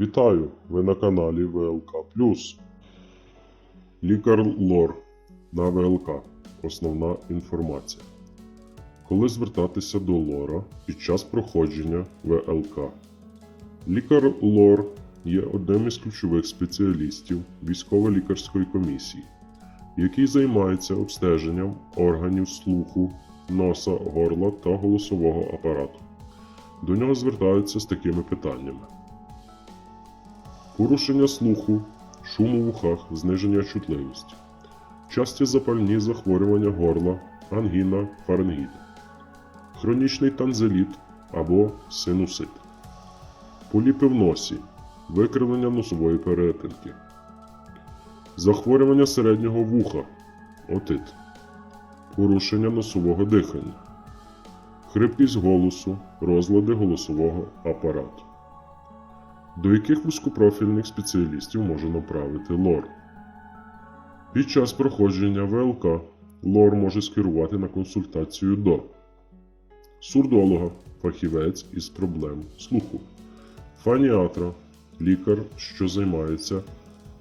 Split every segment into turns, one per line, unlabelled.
Вітаю! Ви на каналі ВЛК Лікар Лор на ВЛК. Основна інформація. Коли звертатися до лора під час проходження ВЛК. Лікар Лор є одним із ключових спеціалістів військово-лікарської комісії, який займається обстеженням органів слуху, носа, горла та голосового апарату. До нього звертаються з такими питаннями: порушення слуху, шум у вухах, зниження чутливості, часті запальні захворювання горла, ангіна, фарингіт, хронічний танзеліт або синусит, поліпи в носі, викривлення носової перетинки, захворювання середнього вуха, отит, порушення носового дихання. Хрипкість голосу, розлади голосового апарату. До яких вузькопрофільних спеціалістів може направити лор? Під час проходження ВЛК лор може скерувати на консультацію до сурдолога, фахівець із проблем слуху, фаніатра, лікар, що займається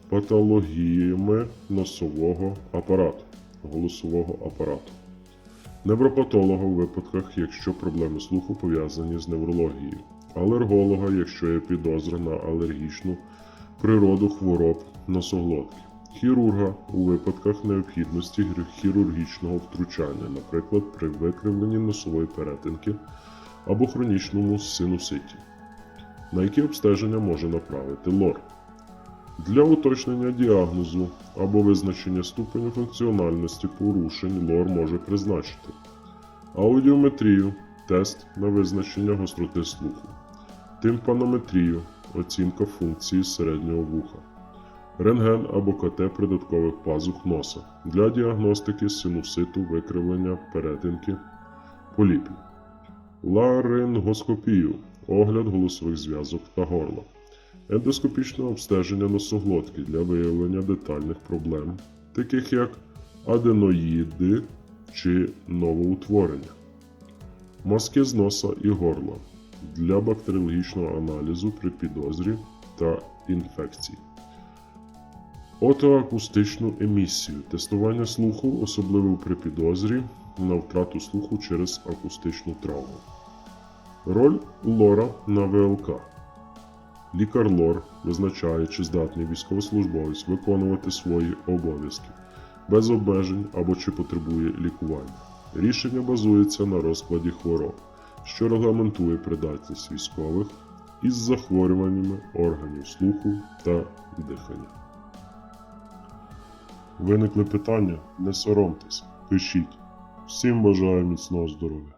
патологіями носового апарату, голосового апарату невропатолога у випадках, якщо проблеми слуху пов'язані з неврологією, алерголога, якщо є підозра на алергічну природу хвороб носоглотки, хірурга у випадках необхідності хірургічного втручання, наприклад, при викривленні носової перетинки або хронічному синуситі, на які обстеження може направити лор. Для уточнення діагнозу або визначення ступеню функціональності порушень лор може призначити аудіометрію тест на визначення гостроти слуху, тимпанометрію оцінка функції середнього вуха, рентген або КТ придаткових пазух носа для діагностики синуситу викривлення перетинки поліпів, ларингоскопію огляд голосових зв'язок та горла. Ендоскопічне обстеження носоглотки для виявлення детальних проблем, таких як аденоїди чи новоутворення, маски з носа і горла для бактеріологічного аналізу при підозрі та інфекції. Отоакустичну емісію тестування слуху, особливо при підозрі на втрату слуху через акустичну травму. Роль лора на ВЛК. Лікар лор визначає, чи здатний військовослужбовець виконувати свої обов'язки без обмежень або чи потребує лікування. Рішення базується на розкладі хвороб, що регламентує придатність військових із захворюваннями органів слуху та дихання. Виникли питання? Не соромтесь, пишіть. Всім бажаю міцного здоров'я!